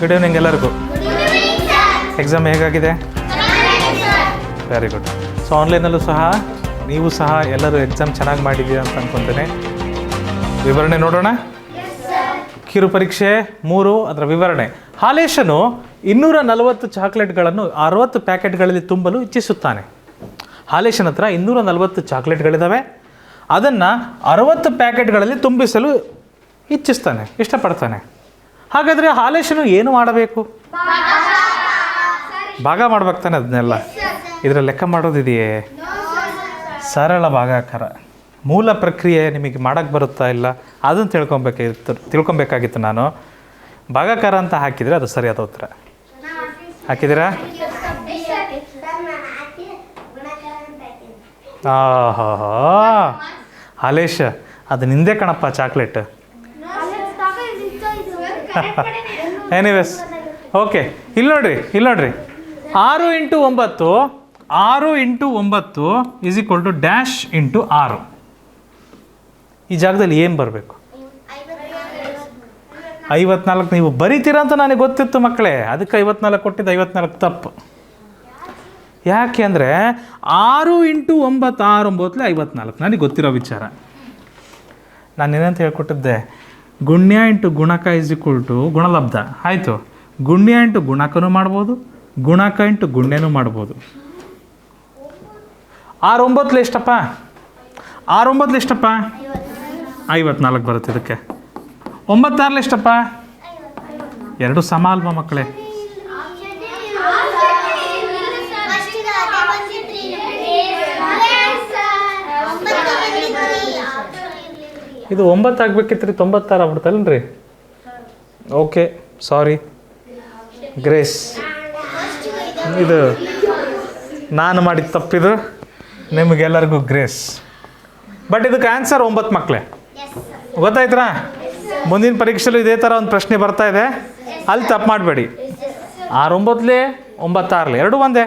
Good evening ಎಲ್ಲರಿಗೂ. Exam ಹೇಗಾಗಿದೆ? Very good so ಆನ್ಲೈನಲ್ಲೂ ಸಹ ನೀವು ಸಹ ಎಲ್ಲರೂ ಎಕ್ಸಾಮ್ ಚೆನ್ನಾಗಿ ಮಾಡಿದ್ದೀರಾ ಅಂತ ಅಂದ್ಕೊತೇನೆ ವಿವರಣೆ ನೋಡೋಣ. ಕಿರು ಪರೀಕ್ಷೆ ಮೂರು, ಅದರ ವಿವರಣೆ. ಹಾಲೇಶನು ಇನ್ನೂರ ನಲವತ್ತು ಚಾಕ್ಲೇಟ್ಗಳನ್ನು ಅರವತ್ತು ಪ್ಯಾಕೆಟ್ಗಳಲ್ಲಿ ತುಂಬಲು ಇಚ್ಛಿಸುತ್ತಾನೆ. ಹಾಲೇಶನ ಹತ್ರ ಇನ್ನೂರ ನಲವತ್ತು ಚಾಕ್ಲೇಟ್ಗಳಿದ್ದಾವೆ ಅದನ್ನು ಅರವತ್ತು ಪ್ಯಾಕೆಟ್ಗಳಲ್ಲಿ ತುಂಬಿಸಲು ಇಚ್ಛಿಸ್ತಾನೆ, ಇಷ್ಟಪಡ್ತಾನೆ. ಹಾಗಾದರೆ ಹಾಲೇಶನು ಏನು ಮಾಡಬೇಕು? ಭಾಗ ಮಾಡ್ಬೇಕು ತಾನೆ ಅದನ್ನೆಲ್ಲ? ಇದರ ಲೆಕ್ಕ ಮಾಡೋದಿದೆಯೇ? ಸರಳ ಭಾಗಾಕಾರ. ಮೂಲ ಪ್ರಕ್ರಿಯೆ ನಿಮಗೆ ಮಾಡೋಕ್ಕೆ ಬರುತ್ತಾ ಇಲ್ಲ? ಅದನ್ನು ತಿಳ್ಕೊಬೇಕಾಗಿತ್ತು ತಿಳ್ಕೊಬೇಕಾಗಿತ್ತು ನಾನು. ಭಾಗಾಕಾರ ಅಂತ ಹಾಕಿದರೆ ಅದು ಸರಿಯಾದ ಉತ್ತರ. ಹಾಕಿದ್ದೀರಾ? ಆಹಾ ಹಾಲೇಶ, ಅದು ನಿಂದೆ ಕಣಪ್ಪ ಚಾಕ್ಲೇಟ್. ಎನಿವೇಸ್ ಓಕೆ ಇಲ್ಲಿ ನೋಡ್ರಿ ಇಲ್ಲಿ ನೋಡ್ರಿ. ಆರು ಇಂಟು ಒಂಬತ್ತು, ಆರು ಇಂಟು ಒಂಬತ್ತು is equal to dash into ಆರು. ಈ ಜಾಗದಲ್ಲಿ ಏನು ಬರಬೇಕು? ಐವತ್ನಾಲ್ಕು, ನೀವು ಬರೀತೀರಾ ಅಂತ ನನಗೆ ಗೊತ್ತಿತ್ತು ಮಕ್ಕಳೇ. ಅದಕ್ಕೆ ಐವತ್ನಾಲ್ಕು ಕೊಟ್ಟಿದ್ದು ಐವತ್ನಾಲ್ಕು ತಪ್ಪು. ಯಾಕೆ ಅಂದರೆ ಆರು ಇಂಟು ಒಂಬತ್ತು ಆರು ಒಂಬತ್ತಲೇ ಐವತ್ನಾಲ್ಕು. ನನಗೆ ಗೊತ್ತಿರೋ ವಿಚಾರ. ನಾನು ಏನಂತ ಹೇಳ್ಕೊಟ್ಟಿದ್ದೆ. ಗುಣ್ಯ ಇಂಟು ಗುಣಕ ಇಸ್ ಈಕ್ವಲ್ ಟು ಗುಣಲಬ್ಧ. ಆಯಿತು. ಗುಣ್ಯ ಇಂಟು ಗುಣಕನೂ ಮಾಡ್ಬೋದು, ಗುಣಕ ಇಂಟು ಗುಣ್ಯನೂ ಮಾಡ್ಬೋದು. ಆರು ಇಷ್ಟಪ್ಪ ಎಷ್ಟಪ್ಪ? ಆರು ಒಂಬತ್ತಲೆ ಎಷ್ಟಪ್ಪ? ಐವತ್ನಾಲ್ಕು ಬರುತ್ತೆ ಇದಕ್ಕೆ. ಒಂಬತ್ತಾರಲ್ಲಿ ಎಷ್ಟಪ್ಪ? ಎರಡು ಸಮ ಅಲ್ವಾ ಮಕ್ಕಳೇ? ಇದು ಒಂಬತ್ತು ಆಗ್ಬೇಕಿತ್ತು ರೀ ತೊಂಬತ್ತಾರು ರೀ ಓಕೆ, ಸಾರಿ. ಗ್ರೇಸ್. ಇದು ನಾನು ಮಾಡಿದ ತಪ್ಪಿದು ನಿಮಗೆಲ್ಲರಿಗೂ ಗ್ರೇಸ್. ಬಟ್ ಇದಕ್ಕೆ ಆನ್ಸರ್ ಒಂಬತ್ತು ಮಕ್ಕಳೇ ಗೊತ್ತಾಯ್ತಾ ಮುಂದಿನ ಪರೀಕ್ಷೆಲೂ ಇದೇ ಥರ ಒಂದು ಪ್ರಶ್ನೆ ಬರ್ತಾ ಇದೆ. ಅಲ್ಲಿ ತಪ್ಪು ಮಾಡಬೇಡಿ. ಆರು ಒಂಬತ್ತಲೇ ಒಂಬತ್ತಾರಲಿ, ಎರಡು ಒಂದೇ.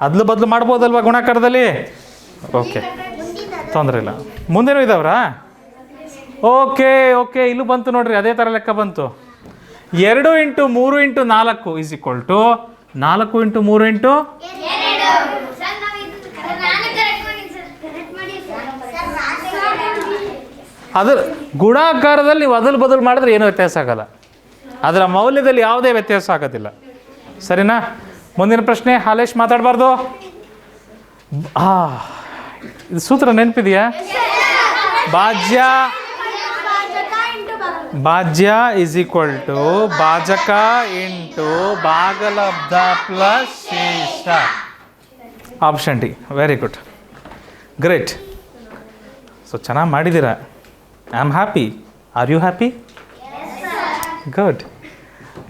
ಅದ್ಲು ಬದಲು ಮಾಡ್ಬೋದಲ್ವಾ ಗುಣಾಕಾರದಲ್ಲಿ? ಓಕೆ, ತೊಂದರೆ ಇಲ್ಲ. ಮುಂದೇನೂ ಇದಾವ್ರಾ? ಓಕೆ ಓಕೆ ಇಲ್ಲೂ ಬಂತು ನೋಡ್ರಿ ಅದೇ ಥರ ಲೆಕ್ಕ ಬಂತು. ಎರಡು ಇಂಟು ಮೂರು ಇಂಟು ನಾಲ್ಕು ಈಸ್ ಈಕ್ವಲ್ ಟು ನಾಲ್ಕು ಇಂಟು ಮೂರು ಇಂಟು? ಅದು ಗುಣಾಕಾರದಲ್ಲಿ ನೀವು ಅದಲು ಬದಲು ಮಾಡಿದ್ರೆ ಏನೂ ವ್ಯತ್ಯಾಸ ಆಗಲ್ಲ. ಅದರ ಮೌಲ್ಯದಲ್ಲಿ ಯಾವುದೇ ವ್ಯತ್ಯಾಸ ಆಗೋದಿಲ್ಲ. ಸರಿನಾ? ಮುಂದಿನ ಪ್ರಶ್ನೆ ಹಾಲೇಶ್ ಮಾತಾಡಬಾರ್ದು. ಆ ಇದು ಸೂತ್ರ ನೆನಪಿದೆಯಾ? ಭಾಜ್ಯ ಭಾಜ್ಯ ಇಸ್ ಈಕ್ವಲ್ ಟು ಭಾಜಕ ಇಂಟು ಭಾಗಲಬ್ಧ ಪ್ಲಸ್ ಶೇಷ. Option D very good great so ಚೆನ್ನಾಗಿ ಮಾಡಿದ್ದೀರಾ? I am happy are you happy good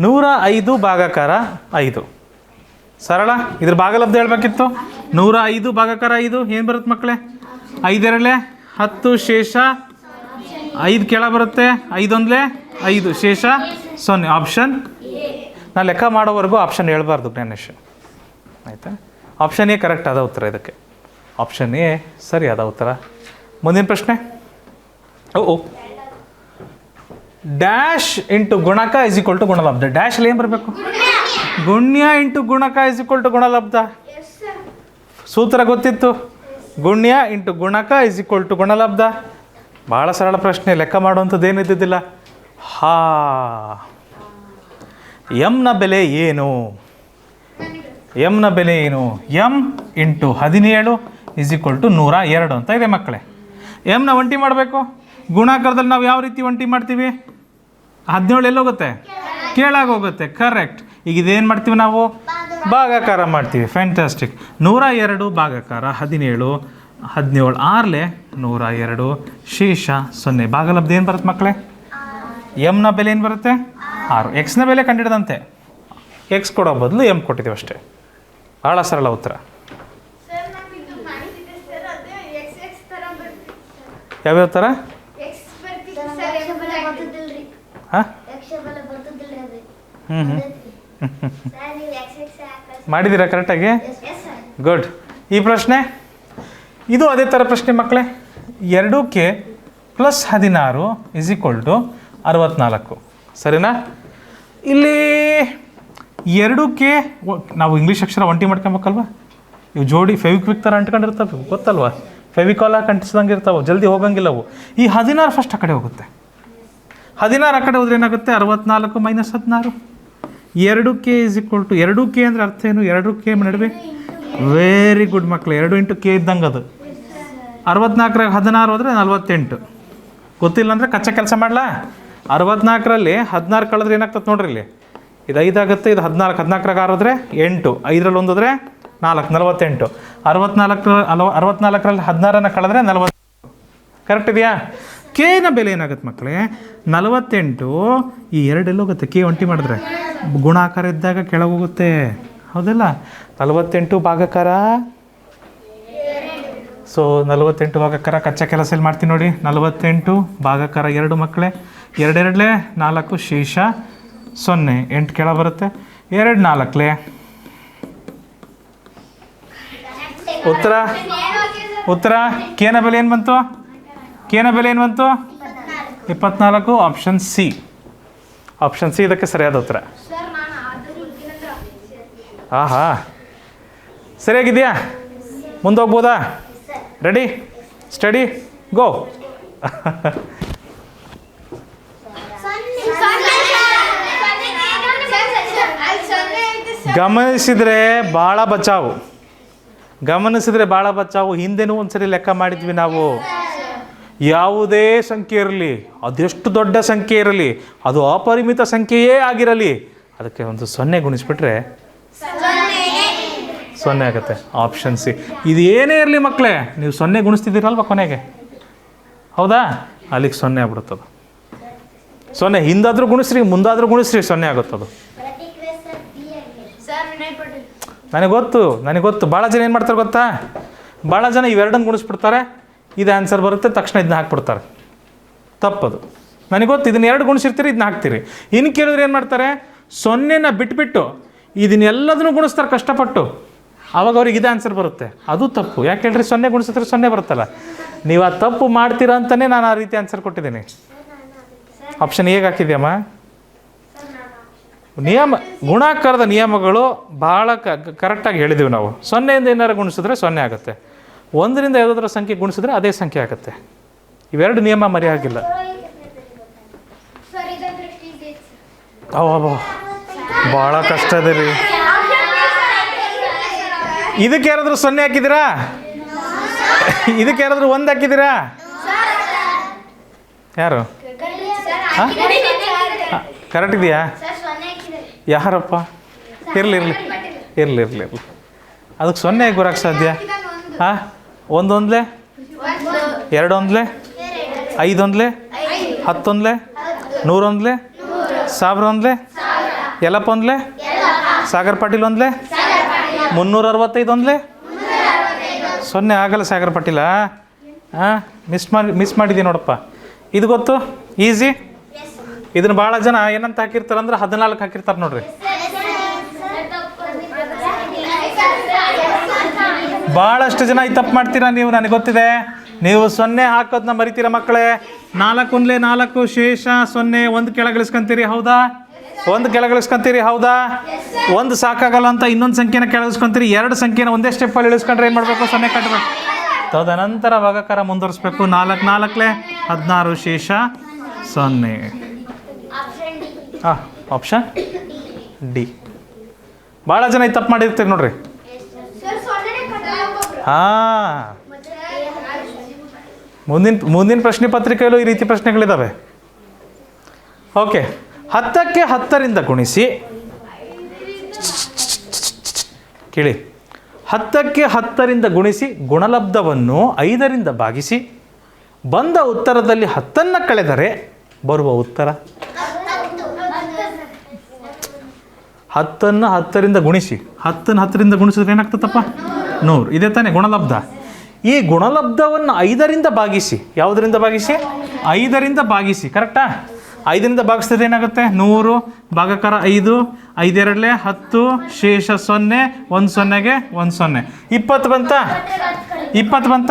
ನೂರ ಐದು ಭಾಗಕಾರ ಐದು. ಸರಳ? ಇದ್ರ ಭಾಗಲಬ್ಧ ಹೇಳ್ಬೇಕಿತ್ತು? ನೂರ ಐದು ಭಾಗಕಾರ ಐದು. ಏನು ಬರುತ್ತೆ ಮಕ್ಕಳೇ? ಐದೆರಡಲೆ? ಹತ್ತು ಶೇಷ. ಐದು ಕೆಳ ಬರುತ್ತೆ. ಐದೊಂದಲೇ ಐದು. ಶೇಷ? ಸೊನ್ನೆ. ಆಪ್ಷನ್ ನಾ ಲೆಕ್ಕ ಮಾಡೋವರೆಗೂ ಆಪ್ಷನ್ ಹೇಳ್ಬಾರ್ದು ಜ್ಞಾನೇಶ್ ಆಯಿತಾ? ಆಪ್ಷನ್ ಎ ಕರೆಕ್ಟ್ ಆದ ಉತ್ತರ ಇದಕ್ಕೆ. ಆಪ್ಷನ್ ಎ ಸರಿ ಅದ ಉತ್ತರ. ಮುಂದಿನ ಪ್ರಶ್ನೆ? ಓ ಓ. ಡ್ಯಾಶ್ ಇಂಟು ಗುಣಕ ಇಸ್ ಈಕ್ವಲ್ ಟು ಗುಣಲಬ್ಧ. ಡ್ಯಾಶಲ್ಲಿ ಏನು ಬರಬೇಕು? ಗುಣ್ಯ ಇಂಟು ಗುಣಕ ಇಸ್ ಈಕ್ವಲ್ ಟು ಗುಣಲಬ್ಧ. ಸೂತ್ರ ಗೊತ್ತಿತ್ತು? ಗುಣ್ಯ ಇಂಟು ಗುಣಕ ಇಸ್ ಈಕ್ವಲ್ ಟು ಗುಣಲಬ್ಧ. ಭಾಳ ಸರಳ ಪ್ರಶ್ನೆ, ಲೆಕ್ಕ ಮಾಡುವಂಥದ್ದು ಏನಿದ್ದಿದ್ದಿಲ್ಲ ಹಾ. ಎಮ್ನ ಬೆಲೆ ಏನು? ಎಮ್ನ ಬೆಲೆ ಏನು? ಎಂ ಇಂಟು ಹದಿನೇಳು ಇಸ್ ಈಕ್ವಲ್ ಟು ನೂರ ಎರಡು ಅಂತ ಇದೆ ಮಕ್ಕಳೇ. ಎಮ್ನ ಒಂಟಿ ಮಾಡಬೇಕು? ಗುಣಾಕಾರದಲ್ಲಿ ನಾವು ಯಾವ ರೀತಿ ಒಂಟಿ ಮಾಡ್ತೀವಿ? ಹದಿನೇಳು ಎಲ್ಲೋಗುತ್ತೆ? ಕೇಳಾಗ ಹೋಗುತ್ತೆ ಕರೆಕ್ಟ್ ಈಗ ಇದೇನು ಮಾಡ್ತೀವಿ ನಾವು? ಭಾಗಾಕಾರ ಮಾಡ್ತೀವಿ ಫ್ಯಾಂಟಾಸ್ಟಿಕ್ ನೂರ ಎರಡು ಭಾಗಾಕಾರ, ಹದಿನೇಳು. ಹದಿನೇಳು ಆರ್ಲೆ ನೂರ ಎರಡು ಶೇಷ ಸೊನ್ನೆ. ಭಾಗಲಬ್ಧ ಏನು ಬರುತ್ತೆ ಮಕ್ಕಳೇ? ಎಮ್ನ ಬೆಲೆ ಏನು ಬರುತ್ತೆ? ಆರು. ಎಕ್ಸ್ನ ಬೆಲೆ ಕಂಡಿಡ್ದಂತೆ. ಎಕ್ಸ್ ಕೊಡೋ ಬದಲು ಎಂ ಕೊಟ್ಟಿದ್ದೀವಿ ಅಷ್ಟೇ. ಭಾಳ ಸರಳ ಉತ್ತರ. ಯಾವ್ಯಾವ ಥರ ಹಾಂ? ಹ್ಞೂ ಹ್ಞೂ ಮಾಡಿದ್ದೀರಾ ಕರೆಕ್ಟಾಗಿ ಗುಡ್ ಈ ಪ್ರಶ್ನೆ? ಇದು ಅದೇ ಥರ ಪ್ರಶ್ನೆ ಮಕ್ಕಳೇ ಎರಡು ಕೆ ಪ್ಲಸ್ ಹದಿನಾರು ಇಸ್ ಈಕ್ವಲ್ ಟು ಅರವತ್ನಾಲ್ಕು. ಸರಿನಾ? ಇಲ್ಲಿ ಎರಡು ಕೆ ನಾವು ಇಂಗ್ಲೀಷ್ ಅಕ್ಷರ ಒಂಟಿ ಮಾಡ್ಕೊಬೇಕಲ್ವ? ಇವು ಜೋಡಿ ಫೆವಿಕ್ವಿಕ್ ಥರ ಅಂಟ್ಕೊಂಡಿರ್ತವೆ, ಗೊತ್ತಲ್ವಾ? ಫೆವಿಕಾಲ ಕಂಟಿಸ್ದಂಗೆ ಇರ್ತಾವೆ, ಜಲ್ದಿ ಹೋಗಂಗಿಲ್ಲ ಅವು. ಈ ಹದಿನಾರು ಫಸ್ಟ್ ಆ ಕಡೆ ಹೋಗುತ್ತೆ. ಹದಿನಾರು ಆ ಕಡೆ ಹೋದ್ರೆ ಏನಾಗುತ್ತೆ? ಅರವತ್ನಾಲ್ಕು ಮೈನಸ್ ಹದಿನಾರು. ಎರಡು ಕೆ ಇಸ್ ಈಕ್ವಲ್ ಟು ಎರಡು ಕೆ ಅಂದರೆ ಅರ್ಥ ಏನು? ಎರಡು ಕೆ ನಡುವೆ? ವೆರಿ ಗುಡ್ ಮಕ್ಕಳು ಎರಡು ಇಂಟು ಕೆ ಇದ್ದಂಗೆ ಅದು. ಅರವತ್ನಾಲ್ಕರಾಗ ಹದಿನಾರು ಹೋದರೆ ನಲವತ್ತೆಂಟು. ಗೊತ್ತಿಲ್ಲ ಅಂದರೆ ಕಚ್ಚಾ ಕೆಲಸ ಮಾಡಲಾ? ಅರವತ್ನಾಲ್ಕರಲ್ಲಿ ಹದಿನಾರು ಕಳೆದ್ರೆ ಏನಾಗ್ತದೆ ನೋಡ್ರಿ ಇಲ್ಲಿ. ಇದು ಐದಾಗುತ್ತೆ, ಇದು ಹದಿನಾಲ್ಕು, ಹದಿನಾಲ್ಕರಾಗ ಆರೋದ್ರೆ ಎಂಟು. ಐದರಲ್ಲಿ ಒಂದೋದ್ರೆ ನಾಲ್ಕು, ನಲವತ್ತೆಂಟು. ಅರವತ್ನಾಲ್ಕರ ಅಲವ ಅರವತ್ನಾಲ್ಕರಲ್ಲಿ ಹದಿನಾರನ್ನು ಕಳೆದ್ರೆ ನಲವತ್ತು ಕರೆಕ್ಟ್ ಇದೆಯಾ? ಕೇನ ಬೆಲೆ ಏನಾಗುತ್ತೆ ಮಕ್ಕಳೇ? ನಲವತ್ತೆಂಟು ಈ ಎರಡೆಲ್ಲ ಹೋಗುತ್ತೆ. ಕೆ ಒಂಟಿ ಮಾಡಿದ್ರೆ. ಗುಣಾಕಾರ ಇದ್ದಾಗ ಕೆಳಗೆ ಹೋಗುತ್ತೆ. ಹೌದಲ್ಲ? ನಲವತ್ತೆಂಟು ಭಾಗಕಾರ ಸೊ ನಲವತ್ತೆಂಟು ಭಾಗಕರ ಕಚ್ಚಾ ಕೆಲಸ ಇಲ್ಲಿ ಮಾಡ್ತೀನಿ ನೋಡಿ. ನಲವತ್ತೆಂಟು ಭಾಗಕರ ಎರಡು ಮಕ್ಕಳೇ. ಎರಡೆರಡಲೇ ನಾಲ್ಕು ಶೇಷ ಸೊನ್ನೆ. ಎಂಟು ಕೆಳ ಬರುತ್ತೆ. ಎರಡು ನಾಲ್ಕಲೇ. ಉತ್ತರ. ಉತ್ತರ. ಕೇನ ಬೆಲೆ ಏನು ಬಂತು? ಕೇನ ಬೆಲೆ ಏನು ಬಂತು? ಇಪ್ಪತ್ನಾಲ್ಕು. ಆಪ್ಷನ್ ಸಿ ಆಪ್ಷನ್ ಸಿ ಇದಕ್ಕೆ ಸರಿಯಾದ ಉತ್ತರ. ಆಹಾ. ಸರಿಯಾಗಿದೆಯಾ? ಮುಂದೆ ಹೋಗ್ಬೋದಾ ರೆಡಿ ಸ್ಟಡಿ ಗೋ ಗಮನಿಸಿದರೆ ಭಾಳ ಬಚಾವು. ಗಮನಿಸಿದರೆ ಭಾಳ ಬಚಾವು. ಹಿಂದೆನೂ ಒಂದ್ಸರಿ ಲೆಕ್ಕ ಮಾಡಿದ್ವಿ ನಾವು. ಯಾವುದೇ ಸಂಖ್ಯೆ ಇರಲಿ, ಅದೆಷ್ಟು ದೊಡ್ಡ ಸಂಖ್ಯೆ ಇರಲಿ, ಅದು ಅಪರಿಮಿತ ಸಂಖ್ಯೆಯೇ ಆಗಿರಲಿ, ಅದಕ್ಕೆ ಒಂದು ಸೊನ್ನೆ ಗುಣಿಸ್ಬಿಟ್ರೆ ಸೊನ್ನೆ ಆಗುತ್ತೆ. ಆಪ್ಷನ್ ಸಿ ಇದು ಏನೇ ಇರಲಿ ಮಕ್ಕಳೇ ನೀವು ಸೊನ್ನೆ ಗುಣಿಸ್ತಿದ್ದೀರಲ್ವ ಕೊನೆಗೆ? ಹೌದಾ? ಅಲ್ಲಿಗೆ ಸೊನ್ನೆ ಆಗ್ಬಿಡುತ್ತದು ಸೊನ್ನೆ ಹಿಂದಾದರೂ ಗುಣಿಸ್ರಿ ಮುಂದಾದರೂ ಗುಣಿಸ್ರಿ ಸೊನ್ನೆ ಆಗುತ್ತದು ನನಗೆ ಗೊತ್ತು ನನಗೆ ಗೊತ್ತು. ಭಾಳ ಜನ ಏನು ಮಾಡ್ತಾರೆ ಗೊತ್ತಾ? ಭಾಳ ಜನ ಇವೆರಡನ್ನು ಗುಣಿಸ್ಬಿಡ್ತಾರೆ. ಇದು ಆನ್ಸರ್ ಬರುತ್ತೆ ತಕ್ಷಣ ಇದನ್ನ ಹಾಕ್ಬಿಡ್ತಾರೆ. ತಪ್ಪದು. ನನಗೆ ಗೊತ್ತು ಇದನ್ನ ಎರಡು ಗುಣಿಸಿರ್ತೀರಿ ಇದನ್ನ ಹಾಕ್ತೀರಿ. ಇನ್ನು ಕೇಳಿದ್ರೆ ಏನು ಮಾಡ್ತಾರೆ? ಸೊನ್ನೆನ ಬಿಟ್ಬಿಟ್ಟು ಇದನ್ನೆಲ್ಲದನ್ನು ಗುಣಿಸ್ತಾರೆ ಕಷ್ಟಪಟ್ಟು. ಆವಾಗ ಅವ್ರಿಗೆ ಇದೇ ಆನ್ಸರ್ ಬರುತ್ತೆ. ಅದು ತಪ್ಪು. ಯಾಕೆ ಹೇಳ್ರಿ? ಸೊನ್ನೆ ಗುಣಿಸಿದ್ರೆ ಸೊನ್ನೆ ಬರುತ್ತಲ್ಲ. ನೀವು ಆ ತಪ್ಪು ಮಾಡ್ತೀರಾ ಅಂತಲೇ ನಾನು ಆ ರೀತಿ ಆನ್ಸರ್ ಕೊಟ್ಟಿದ್ದೀನಿ. ಆಪ್ಷನ್ ಹೇಗೆ ಹಾಕಿದ್ಯಮ್ಮ? ನಿಯಮ ಗುಣಾಕಾರದ ನಿಯಮಗಳು ಭಾಳ ಕ ಕರೆಕ್ಟಾಗಿ ಹೇಳಿದ್ದೀವಿ ನಾವು. ಸೊನ್ನೆಯಿಂದ ಏನಾರು ಗುಣಿಸಿದ್ರೆ ಸೊನ್ನೆ ಆಗುತ್ತೆ. ಒಂದರಿಂದ ಯಾವುದಾದ್ರೂ ಸಂಖ್ಯೆ ಗುಣಿಸಿದ್ರೆ ಅದೇ ಸಂಖ್ಯೆ ಆಗುತ್ತೆ. ಇವೆರಡು ನಿಯಮ ಮರೆಯಾಗಿಲ್ಲ. ಅವ ಭಾಳ ಕಷ್ಟ ಇದೆ ರೀ. ಇದಕ್ಕೆ ಯಾರಾದರೂ ಸೊನ್ನೆ ಹಾಕಿದ್ದೀರಾ? ಇದಕ್ಕೆ ಯಾರಾದರೂ ಒಂದು ಹಾಕಿದ್ದೀರಾ? ಯಾರು? ಕರೆಕ್ಟ್ ಇದೆಯಾ? ಯಾರಪ್ಪ? ಇರಲಿ ಇರಲಿ. ಇರಲಿ ಇರಲಿ ಇರಲಿ. ಅದಕ್ಕೆ ಸೊನ್ನೆ ಹೇಗೆ ಬರೋಕ್ಕೆ ಸಾಧ್ಯ? ಹಾಂ? ಒಂದೊಂದ್ಲೆ? ಎರಡೊಂದ್ಲೆ? ಐದೊಂದ್ಲೆ? ಹತ್ತೊಂದ್ಲೆ? ನೂರೊಂದ್ಲೆ? ಸಾವಿರ ಒಂದ್ಲೆ ಎಲ್ಲಪ್ಪ ಒಂದ್ಲೆ ಸಾಗರ್ ಪಾಟೀಲ್ ಒಂದ್ಲೆ? ಮುನ್ನೂರ ಅರವತ್ತೈದು ಒಂದ್ಲೆ ಸೊನ್ನೆ ಆಗಲ್ಲ ಸಾಗರ ಪಟ್ಟಿಲ್ಲ ಹಾಂ ಮಿಸ್ ಮಾಡಿ ಮಿಸ್ ಮಾಡಿದ್ದೀನಿ ನೋಡಪ್ಪ. ಇದು ಗೊತ್ತು? ಈಸಿ ಇದನ್ನು ಭಾಳ ಜನ ಏನಂತ ಹಾಕಿರ್ತಾರೆ ಅಂದ್ರೆ ಹದಿನಾಲ್ಕು ಹಾಕಿರ್ತಾರೆ ನೋಡ್ರಿ. ಭಾಳಷ್ಟು ಜನ ಈ ತಪ್ಪು ಮಾಡ್ತೀರಾ ನೀವು, ನನಗೆ ಗೊತ್ತಿದೆ. ನೀವು ಸೊನ್ನೆ ಹಾಕೋದನ್ನ ಮರಿತೀರಾ ಮಕ್ಕಳೇ. ನಾಲ್ಕು ಒಂದ್ಲೆ ನಾಲ್ಕು ಶೇಷ ಸೊನ್ನೆ, ಒಂದು ಕೆಳಗಿಳಿಸ್ಕೊಂತೀರಿ, ಹೌದಾ? ಒಂದು ಕೆಳಗಿಳಿಸ್ಕೊಂತೀರಿ, ಹೌದಾ? ಒಂದು ಸಾಕಾಗಲ್ಲ ಅಂತ ಇನ್ನೊಂದು ಸಂಖ್ಯೆನ ಕೆಳಗಿಸ್ಕೊಂತೀರಿ ಎರಡು ಸಂಖ್ಯೆನ ಒಂದೇ ಸ್ಟೆಪ್ಪಲ್ಲಿ ಇಳಿಸ್ಕೊಂಡ್ರೆ ಏನು ಮಾಡಬೇಕು? ಸೊನ್ನೆ ಕಟ್ಟಬೇಕು ತದನಂತರ ಭಾಗಕಾರ ಮುಂದುವರಿಸ್ಬೇಕು. ನಾಲ್ಕು, ನಾಲ್ಕಲೆ? ಹದಿನಾರು ಶೇಷ, ಸೊನ್ನೆ. ಹಾಂ ಆಪ್ಷನ್ ಡಿ ಭಾಳ ಜನ ಈ ತಪ್ಪು ಮಾಡಿರ್ತೀರಿ ನೋಡ್ರಿ. ಹಾಂ. ಮುಂದಿನ ಮುಂದಿನ ಪ್ರಶ್ನೆ ಪತ್ರಿಕೆಯಲ್ಲೂ ಈ ರೀತಿ ಪ್ರಶ್ನೆಗಳಿದ್ದಾವೆ ಓಕೆ. ಹತ್ತಕ್ಕೆ ಹತ್ತರಿಂದ ಗುಣಿಸಿ, ಕೇಳಿ, ಹತ್ತಕ್ಕೆ ಹತ್ತರಿಂದ ಗುಣಿಸಿ ಗುಣಲಬ್ಧವನ್ನು ಐದರಿಂದ ಭಾಗಿಸಿ, ಬಂದ ಉತ್ತರದಲ್ಲಿ ಹತ್ತನ್ನು ಕಳೆದರೆ ಬರುವ ಉತ್ತರ? ಹತ್ತನ್ನು ಹತ್ತರಿಂದ ಗುಣಿಸಿ, ಹತ್ತನ್ನು ಹತ್ತರಿಂದ ಗುಣಿಸಿದ್ರೆ ಏನಾಗ್ತದಪ್ಪ? ನೂರು. ಇದೇ ತಾನೇ ಗುಣಲಬ್ಧ. ಈ ಗುಣಲಬ್ಧವನ್ನು ಐದರಿಂದ ಭಾಗಿಸಿ, ಯಾವುದರಿಂದ ಭಾಗಿಸಿ? ಐದರಿಂದ ಭಾಗಿಸಿ, ಕರೆಕ್ಟಾ? ಐದರಿಂದ ಭಾಗಿಸಿದ್ರೆ ಏನಾಗುತ್ತೆ? ನೂರು, ಭಾಗಕರ ಐದು, ಐದೆರಡಲೆ ಹತ್ತು, ಶೇಷ ಸೊನ್ನೆ, ಒಂದು ಸೊನ್ನೆಗೆ ಒಂದು ಸೊನ್ನೆ. ಇಪ್ಪತ್ತು ಬಂತ? ಇಪ್ಪತ್ತು ಬಂತ?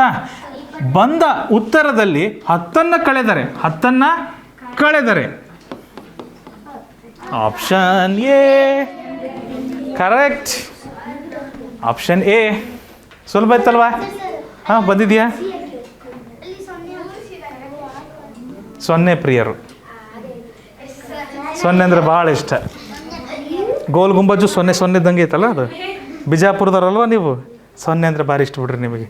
ಬಂದ ಉತ್ತರದಲ್ಲಿ ಹತ್ತನ್ನು ಕಳೆದರೆ ಹತ್ತನ್ನು ಕಳೆದರೆ. Option A. Correct. Option A. ಸುಲಭ ಇತ್ತಲ್ವಾ? ಹಾಂ, ಬಂದಿದೆಯಾ? ಸೊನ್ನೆ ಪ್ರಿಯರು. ಸೊನ್ನೆ ಅಂದರೆ ಭಾಳ ಇಷ್ಟ. ಗೋಲ್ ಗುಂಬಜ್ಜು ಸೊನ್ನೆ ಸೊನ್ನೆ ಇದ್ದಂಗೆ ಐತಲ್ಲ ಅದು? ಬಿಜಾಪುರದವ್ರಲ್ವ ನೀವು? ಸೊನ್ನೆ ಅಂದರೆ ಭಾರಿ ಇಷ್ಟ ಬಿಡ್ರಿ ನಿಮಗೆ.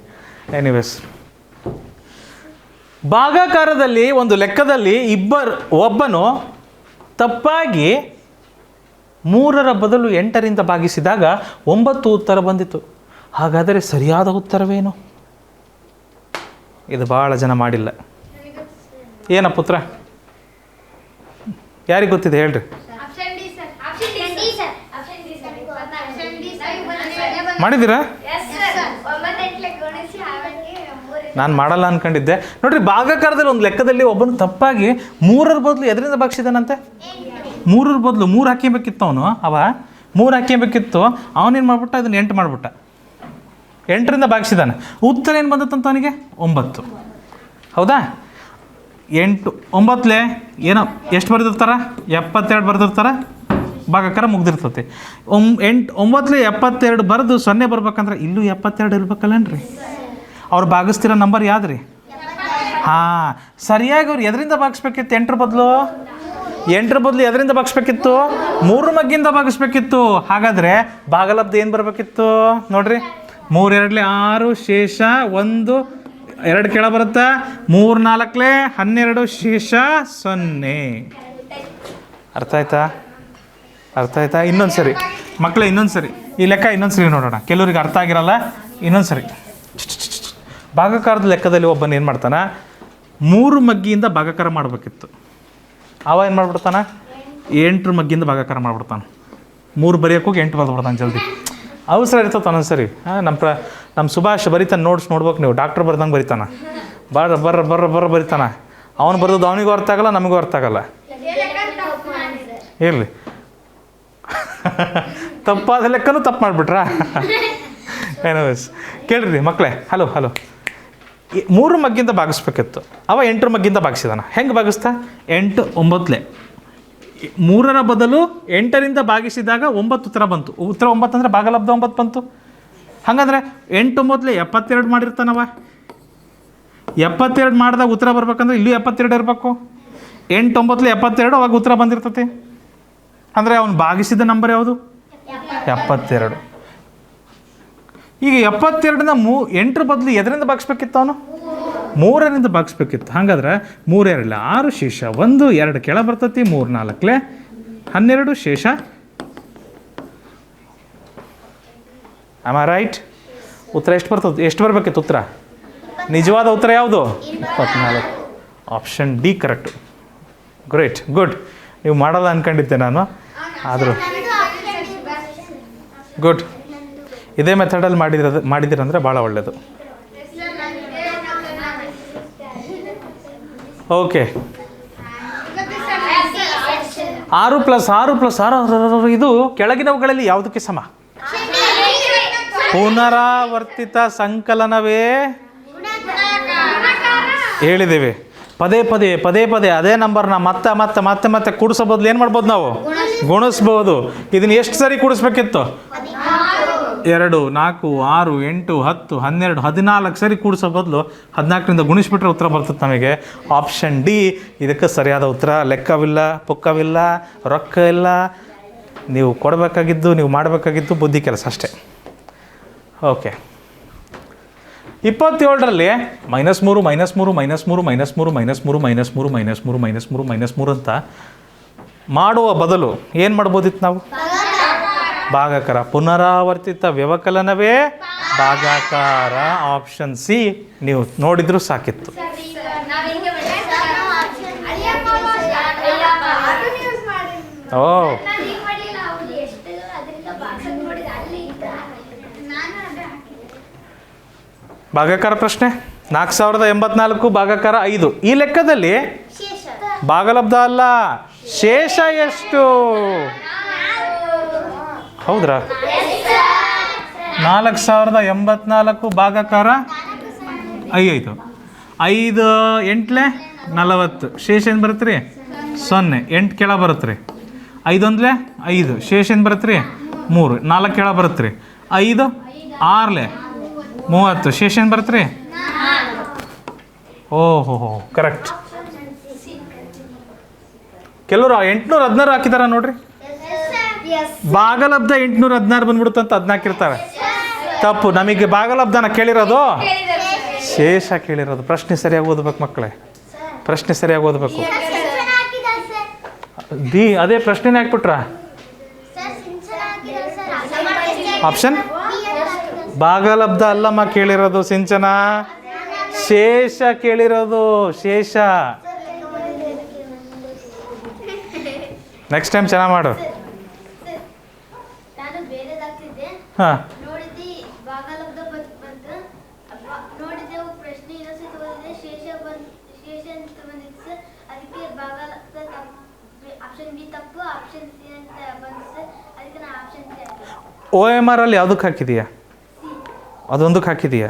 ಎನಿವೇಸ್ ಭಾಗಾಕಾರದಲ್ಲಿ ಒಂದು ಲೆಕ್ಕದಲ್ಲಿ ಇಬ್ಬರು, ಒಬ್ಬನು ತಪ್ಪಾಗಿ ಮೂರರ ಬದಲು ಎಂಟರಿಂದ ಭಾಗಿಸಿದಾಗ ಒಂಬತ್ತು ಉತ್ತರ ಬಂದಿತ್ತು. ಹಾಗಾದರೆ ಸರಿಯಾದ ಉತ್ತರವೇನು? ಇದು ಭಾಳ ಜನ ಮಾಡಿಲ್ಲ. ಏನ ಪುತ್ರ ಯಾರಿಗೆ ಗೊತ್ತಿದೆ ಹೇಳ್ರಿ option D sir option D sir option D sir option ಗೊತ್ತಿದೆ ಹೇಳ್ರಿ. ಮಾಡಿದ್ದೀರಾ? ನಾನು ಮಾಡಲ್ಲ ಅನ್ಕೊಂಡಿದ್ದೆ. ನೋಡ್ರಿ, ಭಾಗಾಕಾರದಲ್ಲಿ ಒಂದು ಲೆಕ್ಕದಲ್ಲಿ ಒಬ್ಬನು ತಪ್ಪಾಗಿ ಮೂರರ ಬದಲು ಎದರಿಂದ ಭಾಗಿಸಿದಾನಂತೆ ಮೂರರ ಬದಲು ಮೂರು ಹಾಕಿಬೇಕಿತ್ತು ಅವನು, ಅವ. ಮೂರು ಹಾಕಿಬೇಕಿತ್ತು ಅವನೇನು ಮಾಡ್ಬಿಟ್ಟ? ಅದನ್ನು ಎಂಟು ಮಾಡಿಬಿಟ್ಟ. ಎಂಟರಿಂದ ಭಾಗಿಸಿದಾನೆ ಉತ್ತರ ಏನು ಬಂದತ್ತಂತ ಅವನಿಗೆ? ಒಂಬತ್ತು. ಹೌದಾ? ಎಂಟು, ಒಂಬತ್ತಲೆ ಏನೋ, ಎಷ್ಟು ಬರೆದಿರ್ತಾರೆ? ಎಪ್ಪತ್ತೆರಡು ಬರೆದಿರ್ತಾರೆ? ಭಾಗಕಾರ ಮುಗ್ದಿರ್ತತಿ. ಒಂ, ಎಂಟು, ಒಂಬತ್ತಲೆ ಎಪ್ಪತ್ತೆರಡು ಬರೆದು ಸೊನ್ನೆ ಬರ್ಬೇಕಂದ್ರೆ ಇಲ್ಲೂ ಎಪ್ಪತ್ತೆರಡು ಇರ್ಬೇಕಲ್ಲನ್ರಿ? ಅವ್ರು ಭಾಗಿಸ್ತಿರೋ ನಂಬರ್ ಯಾವ್ದ್ರಿ? ಹಾಂ, ಸರಿಯಾಗಿ ಅವ್ರು ಎದರಿಂದ ಭಾಗಿಸ್ಬೇಕಿತ್ತು? ಎಂಟ್ರ ಬದಲು? ಎಂಟ್ರ ಬದಲು ಎದರಿಂದ ಭಾಗಿಸ್ಬೇಕಿತ್ತು? ಮೂರು ಮಗ್ಗಿಂದ ಭಾಗಿಸ್ಬೇಕಿತ್ತು. ಹಾಗಾದರೆ ಭಾಗಲಬ್ಧ ಏನು ಬರಬೇಕಿತ್ತು? ನೋಡ್ರಿ. ಮೂರೆರಡಲೆ ಆರು, ಶೇಷ, ಒಂದು ಎರಡು ಕೆಳ ಬರುತ್ತಾ. ಮೂರು ನಾಲ್ಕಲೆ, ಹನ್ನೆರಡು ಶೇಷ ಸೊನ್ನೆ. ಅರ್ಥ ಆಯ್ತಾ? ಅರ್ಥ ಆಯ್ತಾ? ಇನ್ನೊಂದು ಸರಿ. ಮಕ್ಕಳೇ ಇನ್ನೊಂದು ಸರಿ. ಈ ಲೆಕ್ಕ ಇನ್ನೊಂದು ಸರಿ ನೋಡೋಣ. ಕೆಲವ್ರಿಗೆ ಅರ್ಥ ಆಗಿರಲ್ಲ, ಇನ್ನೊಂದು ಸರಿ. ಭಾಗಕಾರದ ಲೆಕ್ಕದಲ್ಲಿ ಒಬ್ಬನ ಏನು ಮಾಡ್ತಾನೆ? ಮೂರು ಮಗ್ಗಿಯಿಂದ ಭಾಗಕಾರ ಮಾಡಬೇಕಿತ್ತು. ಅವ ಏನು ಮಾಡ್ಬಿಡ್ತಾನ? ಎಂಟು ಮಗ್ಗಿಯಿಂದ ಭಾಗಕಾರ ಮಾಡ್ಬಿಡ್ತಾನೆ. ಮೂರು ಬರೆಯೋಕೆ ಹೋಗಿ ಎಂಟು ಬರ್ದ್ಬಿಡ್ತಾನೆ ಜಲ್ದಿ. ಅವಸರ ಇರ್ತದೆ ಒಂದೊಂದು ಸರಿ ಹಾಂ ನಮ್ಮ ಪ್ರ ನಮ್ಮ ಸುಭಾಷ್ ಬರಿತಾನೆ ನೋಟ್ಸ್ ನೋಡ್ಬೇಕು ನೀವು. ಡಾಕ್ಟ್ರ್ ಬರ್ದಂಗೆ ಬರಿತಾನೆ. ಬರ್ರ ಬರ್ರ ಬರ್ರ ಬರ್ರ ಬರಿತಾನೆ. ಅವ್ನು ಬರೋದು ಅವನಿಗೂ ಅರ್ಥ ಆಗಲ್ಲ, ನಮಗೂ ಅರ್ಥ ಆಗಲ್ಲ. ಇರಲಿ. ತಪ್ಪಾದ ಲೆಕ್ಕನೂ ತಪ್ಪು ಮಾಡಿಬಿಟ್ರಾ? ಎನವೇಸ್ ಕೇಳ್ರಿ ಮಕ್ಕಳೇ ಹಲೋ ಹಲೋ ಮೂರು ಮಗ್ಗಿಂದ ಭಾಗಿಸ್ಬೇಕಿತ್ತು. ಅವ ಎಂಟರ ಮಗ್ಗಿಂದ ಭಾಗಿಸಿದಾನ. ಹೆಂಗೆ ಭಾಗಿಸ್ತಾ? ಎಂಟು ಒಂಬತ್ತಲೆ ಮೂರರ ಬದಲು ಎಂಟರಿಂದ ಭಾಗಿಸಿದಾಗ ಒಂಬತ್ತು ಉತ್ತರ ಬಂತು. ಉತ್ತರ ಒಂಬತ್ತು ಅಂದರೆ ಭಾಗಲಬ್ಧ ಒಂಬತ್ತು ಬಂತು. ಹಾಗಂದ್ರೆ ಎಂಟು ಮೊದಲು ಎಪ್ಪತ್ತೆರಡು ಮಾಡಿರ್ತಾನವ. ಎಪ್ಪತ್ತೆರಡು ಮಾಡಿದಾಗ ಉತ್ತರ ಬರ್ಬೇಕಂದ್ರೆ ಇಲ್ಲೂ ಎಪ್ಪತ್ತೆರಡು ಇರಬೇಕು. ಎಂಟು ಒಂಬತ್ತಲೆ ಎಪ್ಪತ್ತೆರಡು ಅವಾಗ ಉತ್ತರ ಬಂದಿರ್ತತಿ. ಅಂದರೆ ಅವನು ಭಾಗಿಸಿದ ನಂಬರ್ ಯಾವುದು? ಎಪ್ಪತ್ತೆರಡು. ಈಗ ಎಪ್ಪತ್ತೆರಡನ್ನ ಮೂ, ಎಂಟರ ಬದಲು ಎದರಿಂದ ಭಾಗಿಸ್ಬೇಕಿತ್ತು ಅವನು? ಮೂರರಿಂದ ಭಾಗಿಸ್ಬೇಕಿತ್ತು ಹಾಗಾದ್ರೆ ಮೂರೆರಡಲೆ ಆರು ಶೇಷ, ಒಂದು, ಎರಡು ಕೆಳ ಬರ್ತತಿ ಮೂರು ನಾಲ್ಕಲೆ ಹನ್ನೆರಡು ಶೇಷ ಆಮ ರೈಟ್ ಉತ್ತರ ಎಷ್ಟು ಬರ್ತದೆ? ಎಷ್ಟು ಬರಬೇಕಿತ್ತು ಉತ್ತರ? ನಿಜವಾದ ಉತ್ತರ ಯಾವುದು? ಇಪ್ಪತ್ನಾಲ್ಕು. Option D correct great good ನೀವು ಮಾಡಲ್ಲ ಅಂದ್ಕೊಂಡಿದ್ದೆ ನಾನು. ಆದರೂ. ಗುಡ್ ಇದೇ ಮೆಥಡಲ್ಲಿ ಮಾಡಿದ್ರೆ ಮಾಡಿದಿರಂದ್ರೆ ಭಾಳ ಒಳ್ಳೆಯದು ಓಕೆ ಆರು ಪ್ಲಸ್ ಆರು ಪ್ಲಸ್ ಆರು, ಇದು ಕೆಳಗಿನವುಗಳಲ್ಲಿ ಯಾವುದಕ್ಕೆ ಸಮ? ಪುನರಾವರ್ತಿತ ಸಂಕಲನವೇ ಹೇಳಿದ್ದೇವೆ. ಪದೇ ಪದೇ ಪದೇ ಪದೇ ಅದೇ ನಂಬರ್ನ ಮತ್ತೆ ಮತ್ತೆ ಮತ್ತೆ ಮತ್ತೆ ಕೂಡಿಸೋ ಬದಲು ಏನು ಮಾಡ್ಬೋದು ನಾವು? ಗುಣಿಸ್ಬೋದು. ಇದನ್ನ ಎಷ್ಟು ಸರಿ ಕೂಡಿಸ್ಬೇಕಿತ್ತು? ಎರಡು, ನಾಲ್ಕು, ಆರು, ಎಂಟು, ಹತ್ತು, ಹನ್ನೆರಡು, ಹದಿನಾಲ್ಕು ಸರಿ ಕೂಡಿಸೋ ಬದಲು ಹದಿನಾಲ್ಕರಿಂದ ಗುಣಿಸ್ಬಿಟ್ರೆ ಉತ್ತರ ಬರ್ತದೆ ನಮಗೆ. ಆಪ್ಷನ್ ಡಿ ಇದಕ್ಕೆ ಸರಿಯಾದ ಉತ್ತರ. ಲೆಕ್ಕವಿಲ್ಲ, ಪುಕ್ಕವಿಲ್ಲ, ರೊಕ್ಕ ಇಲ್ಲ. ನೀವು ಕೊಡಬೇಕಾಗಿದ್ದು, ನೀವು ಮಾಡಬೇಕಾಗಿದ್ದು ಬುದ್ಧಿ ಕೆಲಸ ಅಷ್ಟೇ. ಓಕೆ ಇಪ್ಪತ್ತೇಳರಲ್ಲಿ ಮೈನಸ್ ಮೂರು ಮೈನಸ್ ಮೂರು ಮೈನಸ್ ಮೂರು ಮೈನಸ್ ಮೂರು ಮೈನಸ್ ಮೂರು ಮೈನಸ್ ಮೂರು ಮೈನಸ್ ಮೂರು ಮೈನಸ್ ಮೂರು ಮೈನಸ್ ಮೂರು ಅಂತ ಮಾಡುವ ಬದಲು ಏನು ಮಾಡ್ಬೋದಿತ್ತು ನಾವು? ಭಾಗಾಕಾರ. ಪುನರಾವರ್ತಿತ ವ್ಯವಕಲನವೇ ಭಾಗಾಕಾರ. ಆಪ್ಷನ್ ಸಿ ನೀವು ನೋಡಿದ್ರು ಸಾಕಿತ್ತು. ಓ. ಭಾಗಾಕಾರ ಪ್ರಶ್ನೆ. ನಾಲ್ಕು ಸಾವಿರದ ಎಂಬತ್ನಾಲ್ಕು ಭಾಗಾಕಾರ ಐದು. ಈ ಲೆಕ್ಕದಲ್ಲಿ ಭಾಗಲಬ್ಧ ಅಲ್ಲ. ಶೇಷ ಎಷ್ಟು? ಹೌದ್ರಾ? ನಾಲ್ಕು ಸಾವಿರದ ಎಂಬತ್ನಾಲ್ಕು ಭಾಗಕಾರ ಐದು. ಐದು, ಎಂಟ್ಲೆ? ನಲವತ್ತು. ಶೇಷ ಏನು ಬರುತ್ತೆ ಸೊನ್ನೆ. ಎಂಟು ಕೆಳ ಬರುತ್ತೆ ರೀ ಐದೊಂದ್ಲೆ? ಐದು. ಶೇಷ ಏನು ಬರುತ್ತೆ ಮೂರು. ನಾಲ್ಕು ಕೆಳ ಬರುತ್ತೆ ರೀ ಐದು, ಆರ್ಲೆ? ಮೂವತ್ತು. ಶೇಷ ಏನು ಬರುತ್ತೆ ಓಹೋ ಹೋ ಕರೆಕ್ಟ್ ಕೆಲವರು ಎಂಟುನೂರ ಹದಿನಾರು ಹಾಕಿದಾರ ನೋಡ್ರಿ. ಬಾಗಲಬ್ಧ ಎಂಟುನೂರ ಹದಿನಾರು ಬಂದ್ಬಿಡುತ್ತೆ ಅಂತ ಹದಿನಾಲ್ಕು ಹಾಕಿರ್ತಾರೆ. ತಪ್ಪು. ನಮಗೆ ಬಾಗಲಬ್ಧನ ಕೇಳಿರೋದು? ಶೇಷ ಕೇಳಿರೋದು. ಪ್ರಶ್ನೆ ಸರಿಯಾಗಿ ಓದ್ಬೇಕು ಮಕ್ಕಳೇ. ಪ್ರಶ್ನೆ ಸರಿಯಾಗಿ ಓದಬೇಕು. ದಿ ಅದೇ ಪ್ರಶ್ನೆನೇ ಹಾಕ್ಬಿಟ್ರ? ಆಪ್ಷನ್ ಬಾಗಲಬ್ಧ ಅಲ್ಲಮ್ಮ ಕೇಳಿರೋದು ಸಿಂಚನ? ಶೇಷ ಕೇಳಿರೋದು ಶೇಷ. ನೆಕ್ಸ್ಟ್ ಟೈಮ್ ಚೆನ್ನಾಗಿ ಮಾಡು. ಹಾಂ. ಓ ಎಂ ಆರ್ ಅಲ್ಲಿ ಯಾವುದಕ್ಕೆ ಹಾಕಿದೀಯಾ? ಅದೊಂದಕ್ಕೆ ಹಾಕಿದೀಯಾ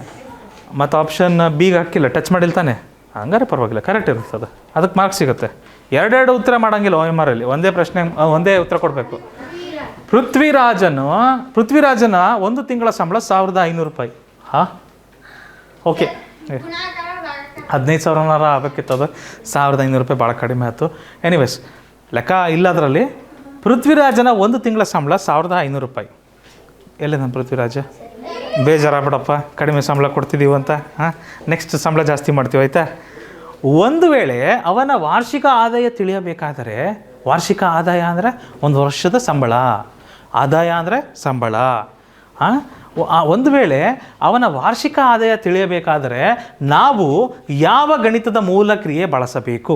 ಮತ್ತು ಆಪ್ಷನ್ ಬಿಗೆ ಹಾಕಿಲ್ಲ ಟಚ್ ಮಾಡಿಲ್ಲ ತಾನೆ? ಹಂಗಾರೆ ಪರವಾಗಿಲ್ಲ ಕರೆಕ್ಟ್ ಇರುತ್ತೆ ಅದು. ಅದಕ್ಕೆ ಮಾರ್ಕ್ಸ್ ಸಿಗುತ್ತೆ. ಎರಡೆರಡು ಉತ್ತರ ಮಾಡೋಂಗಿಲ್ಲ ಓ ಎಂ ಆರ್ ಅಲ್ಲಿ ಒಂದೇ ಪ್ರಶ್ನೆ ಒಂದೇ ಉತ್ತರ ಕೊಡಬೇಕು. ಪೃಥ್ವಿರಾಜನು, ಪೃಥ್ವಿರಾಜನ ಒಂದು ತಿಂಗಳ ಸಂಬಳ ಸಾವಿರದ ಐನೂರು ರೂಪಾಯಿ. ಹಾಂ? ಓಕೆ. ಹದಿನೈದು ಸಾವಿರನಾರ ಆಗಬೇಕಿತ್ತು ಅದು. ಸಾವಿರದ ಐನೂರು ರೂಪಾಯಿ ಭಾಳ ಕಡಿಮೆ ಆಯಿತು. ಎನಿವೇಸ್ ಲೆಕ್ಕ ಇಲ್ಲ ಅದರಲ್ಲಿ. ಪೃಥ್ವಿರಾಜನ ಒಂದು ತಿಂಗಳ ಸಂಬಳ ಸಾವಿರದ ಐನೂರು ರೂಪಾಯಿ. ಎಲ್ಲಿ ಪೃಥ್ವಿರಾಜ? ಬೇಜಾರಾಗ್ಬಿಡಪ್ಪ. ಕಡಿಮೆ ಸಂಬಳ ಕೊಡ್ತಿದ್ದೀವಿ ಅಂತ, ಹಾಂ? ನೆಕ್ಸ್ಟ್ ಸಂಬಳ ಜಾಸ್ತಿ ಮಾಡ್ತೀವಿ, ಆಯಿತಾ? ಒಂದು ವೇಳೆ ಅವನ ವಾರ್ಷಿಕ ಆದಾಯ ತಿಳಿಯಬೇಕಾದರೆ, ವಾರ್ಷಿಕ ಆದಾಯ ಅಂದರೆ ಒಂದು ವರ್ಷದ ಸಂಬಳ. ಆದಾಯ ಅಂದರೆ ಸಂಬಳ, ಹಾಂ? ಒಂದು ವೇಳೆ ಅವನ ವಾರ್ಷಿಕ ಆದಾಯ ತಿಳಿಯಬೇಕಾದರೆ ನಾವು ಯಾವ ಗಣಿತದ ಮೂಲ ಕ್ರಿಯೆ ಬಳಸಬೇಕು?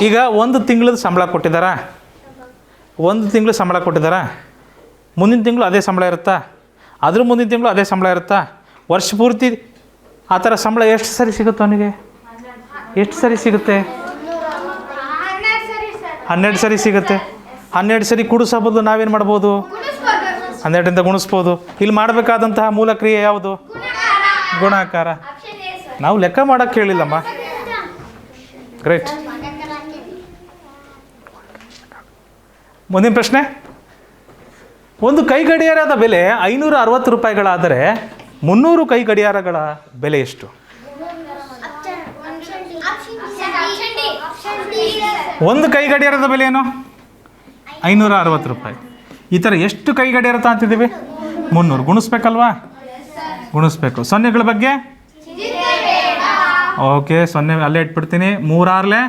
ಈಗ ಒಂದು ತಿಂಗಳದ ಸಂಬಳ ಕೊಟ್ಟಿದ್ದಾರಾ? ಒಂದು ತಿಂಗಳು ಸಂಬಳ ಕೊಟ್ಟಿದ್ದಾರಾ? ಮುಂದಿನ ತಿಂಗಳು ಅದೇ ಸಂಬಳ ಇರುತ್ತಾ? ಅದ್ರ ಮುಂದಿನ ತಿಂಗಳು ಅದೇ ಸಂಬಳ ಇರುತ್ತಾ? ವರ್ಷ ಪೂರ್ತಿ ಆ ಥರ ಸಂಬಳ ಎಷ್ಟು ಸರಿ ಸಿಗುತ್ತೆ ಅವನಿಗೆ? ಎಷ್ಟು ಸರಿ ಸಿಗುತ್ತೆ? ಹನ್ನೆರಡು ಸರಿ ಸಿಗುತ್ತೆ. ಹನ್ನೆರಡು ಸರಿ ಕುಡಿಸಬಹುದು ನಾವೇನು ಮಾಡ್ಬೋದು? ಹನ್ನೆರಡರಿಂದ ಗುಣಿಸ್ಬೋದು. ಇಲ್ಲಿ ಮಾಡಬೇಕಾದಂತಹ ಮೂಲ ಕ್ರಿಯೆ ಯಾವುದು? ಗುಣಾಕಾರ. ನಾವು ಲೆಕ್ಕ ಮಾಡೋಕ್ಕೆ ಹೇಳಿಲ್ಲಮ್ಮ. ಗ್ರೇಟ್ ಮುಂದಿನ ಪ್ರಶ್ನೆ. ಒಂದು ಕೈ ಗಡಿಯಾರದ ಬೆಲೆ ಐನೂರ ಅರವತ್ತು ರೂಪಾಯಿಗಳಾದರೆ ಮುನ್ನೂರು ಕೈ ಗಡಿಯಾರಗಳ ಬೆಲೆ ಎಷ್ಟು? ಒಂದು ಕೈ ಗಡಿಯಾರದ ಬೆಲೆ ಏನು? ಐನೂರ ಅರವತ್ತು ರೂಪಾಯಿ. ಈ ಥರ ಎಷ್ಟು ಕೈ ಗಡಿಯಾರ ತಾಂತಿದ್ದೀವಿ? ಮುನ್ನೂರು. ಗುಣಿಸ್ಬೇಕಲ್ವಾ? ಗುಣಿಸ್ಬೇಕು. ಸೊನ್ನೆಗಳ ಬಗ್ಗೆ? ಓಕೆ, ಸೊನ್ನೆ ಅಲ್ಲೇ ಇಟ್ಬಿಡ್ತೀನಿ. ಮೂರಾರ್ಲೆ?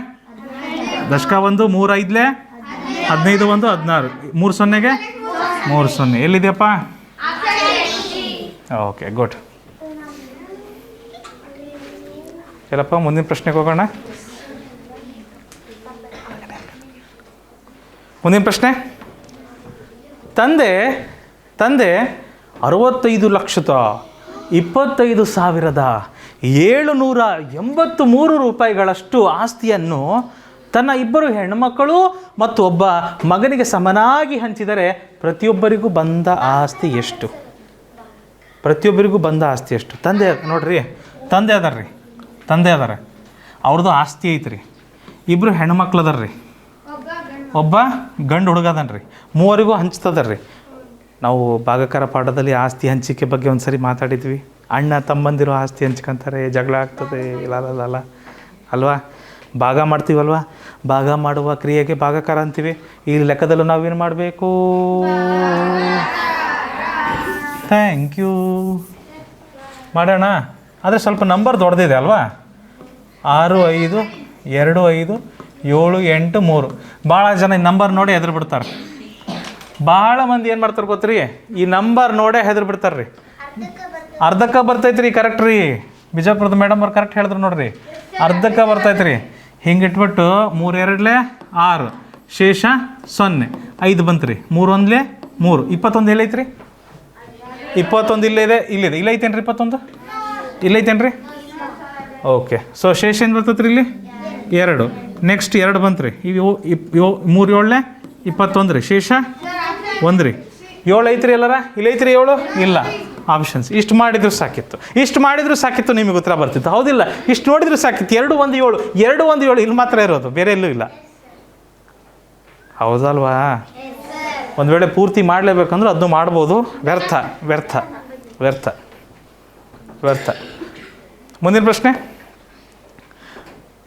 ದಶಕ ಒಂದು, ಮೂರೈದ್ಲೆ? ಹದಿನೈದು ಒಂದು ಹದಿನಾರು. ಮೂರು ಸೊನ್ನೆಗೆ? ಮೂರು ಸೊನ್ನೆ. ಎಲ್ಲಿದೆಯಪ್ಪ? Okay, good. ಎಲ್ಲಪ್ಪ, ಮುಂದಿನ ಪ್ರಶ್ನೆಗೆ ಹೋಗೋಣ. ಮುಂದಿನ ಪ್ರಶ್ನೆ. ತಂದೆ ತಂದೆ, ಅರವತ್ತೈದು ಲಕ್ಷದ ಇಪ್ಪತ್ತೈದು ಸಾವಿರದ ಏಳುನೂರ ಎಂಬತ್ತು ಮೂರು ರೂಪಾಯಿಗಳಷ್ಟು ಆಸ್ತಿಯನ್ನು ತನ್ನ ಇಬ್ಬರು ಹೆಣ್ಣುಮಕ್ಕಳು ಮತ್ತು ಒಬ್ಬ ಮಗನಿಗೆ ಸಮನಾಗಿ ಹಂಚಿದರೆ ಪ್ರತಿಯೊಬ್ಬರಿಗೂ ಬಂದ ಆಸ್ತಿ ಎಷ್ಟು? ಪ್ರತಿಯೊಬ್ಬರಿಗೂ ಬಂದ ಆಸ್ತಿ ಎಷ್ಟು? ತಂದೆ, ನೋಡ್ರಿ, ತಂದೆ ಅದಾರ ರೀ ತಂದೆ ಅದಾರ. ಅವ್ರದ್ದು ಆಸ್ತಿ ಐತ್ರಿ. ಇಬ್ಬರು ಹೆಣ್ಮಕ್ಳು ಅದಾರ ರೀ ಒಬ್ಬ ಗಂಡು ಹುಡುಗ ಅದಾನ ರೀ ಮೂವರಿಗೂ ಹಂಚ್ತದಾರ ರೀ ನಾವು ಭಾಗಕರ ಪಾಠದಲ್ಲಿ ಆಸ್ತಿ ಹಂಚಿಕೆ ಬಗ್ಗೆ ಒಂದು ಸರಿ ಮಾತಾಡಿದ್ವಿ. ಅಣ್ಣ, ತಮ್ಮಂದಿರೋ ಆಸ್ತಿ ಹಂಚ್ಕೊಂತಾರೆ, ಜಗಳ ಆಗ್ತದೆ ಇಲ್ಲ ಅಲ್ವಾ? ಭಾಗ ಮಾಡ್ತೀವಲ್ವ? ಭಾಗ ಮಾಡುವ ಕ್ರಿಯೆಗೆ ಭಾಗಕಾರ ಅಂತೀವಿ. ಈ ಲೆಕ್ಕದಲ್ಲೂ ನಾವೇನು ಮಾಡಬೇಕು? ಥ್ಯಾಂಕ್ ಯು ಮಾಡೋಣ. ಆದರೆ ಸ್ವಲ್ಪ ನಂಬರ್ ದೊಡ್ಡದಿದೆ ಅಲ್ವಾ? ಆರು, ಐದು, ಎರಡು, ಐದು, ಏಳು, ಎಂಟು, ಮೂರು. ಭಾಳ ಜನ ಈ ನಂಬರ್ ನೋಡಿ ಹೆದ್ರು ಬಿಡ್ತಾರೆ. ಭಾಳ ಮಂದಿ ಏನು ಮಾಡ್ತಾರೆ ಗೊತ್ತ್ರಿ? ಈ ನಂಬರ್ ನೋಡೇ ಹೆದರ್ ಬಿಡ್ತಾರೆ ರೀ ಅರ್ಧಕ್ಕೆ ಬರ್ತೈತೆ ರೀ ಕರೆಕ್ಟ್ ರೀ. ಬಿಜಾಪುರದ ಮೇಡಮ್ ಅವ್ರು ಕರೆಕ್ಟ್ ಹೇಳಿದ್ರು ನೋಡ್ರಿ. ಅರ್ಧಕ್ಕೆ ಬರ್ತೈತೆ ರೀ ಹಿಂಗೆ ಇಟ್ಬಿಟ್ಟು ಮೂರು ಎರಡಲೇ ಆರು, ಶೇಷ ಸೊನ್ನೆ. ಐದು ಬಂತು ರೀ ಮೂರು ಒಂದ್ಲೆ ಮೂರು. ಇಪ್ಪತ್ತೊಂದು ಎಲ್ಲೈತೆ ರೀ ಇಪ್ಪತ್ತೊಂದು ಇಲ್ಲಿದೆ ಇಲ್ಲಿದೆ ಇಲ್ಲ ಐತೇನು ರೀ ಇಪ್ಪತ್ತೊಂದು? ಇಲ್ಲೈತೇನು ರೀ ಓಕೆ. ಸೊ ಶೇಷ ಏನು ಬರ್ತೈತೆ ರೀ ಇಲ್ಲಿ? ಎರಡು. ನೆಕ್ಸ್ಟ್ ಎರಡು ಬಂತು ರೀ ಇವು ಇಪ್ ಮೂರು ಏಳನೇ ಇಪ್ಪತ್ತೊಂದು ರೀ ಶೇಷ ಒಂದು ರೀ ಏಳು ಐತ್ರಿ ಎಲ್ಲರ? ಇಲ್ಲೈತ್ರಿ ಏಳು? ಇಲ್ಲ. ಆಪ್ಷನ್ಸ್ ಇಷ್ಟು ಮಾಡಿದ್ರು ಸಾಕಿತ್ತು. ಇಷ್ಟು ಮಾಡಿದ್ರು ಸಾಕಿತ್ತು, ನಿಮಗೆ ಉತ್ತರ ಬರ್ತಿತ್ತು. ಹೌದಿಲ್ಲ? ಇಷ್ಟು ನೋಡಿದ್ರು ಸಾಕಿತ್ತು. ಎರಡು ಒಂದು ಏಳು, ಎರಡು ಒಂದು ಏಳು ಇಲ್ಲಿ ಮಾತ್ರ ಇರೋದು. ಬೇರೆ ಎಲ್ಲೂ ಇಲ್ಲ. ಹೌದಲ್ವಾ? ಒಂದು ವೇಳೆ ಪೂರ್ತಿ ಮಾಡಲೇಬೇಕಂದ್ರೆ ಅದನ್ನು ಮಾಡ್ಬೋದು. ವ್ಯರ್ಥ ವ್ಯರ್ಥ ವ್ಯರ್ಥ ವ್ಯರ್ಥ. ಮುಂದಿನ ಪ್ರಶ್ನೆ.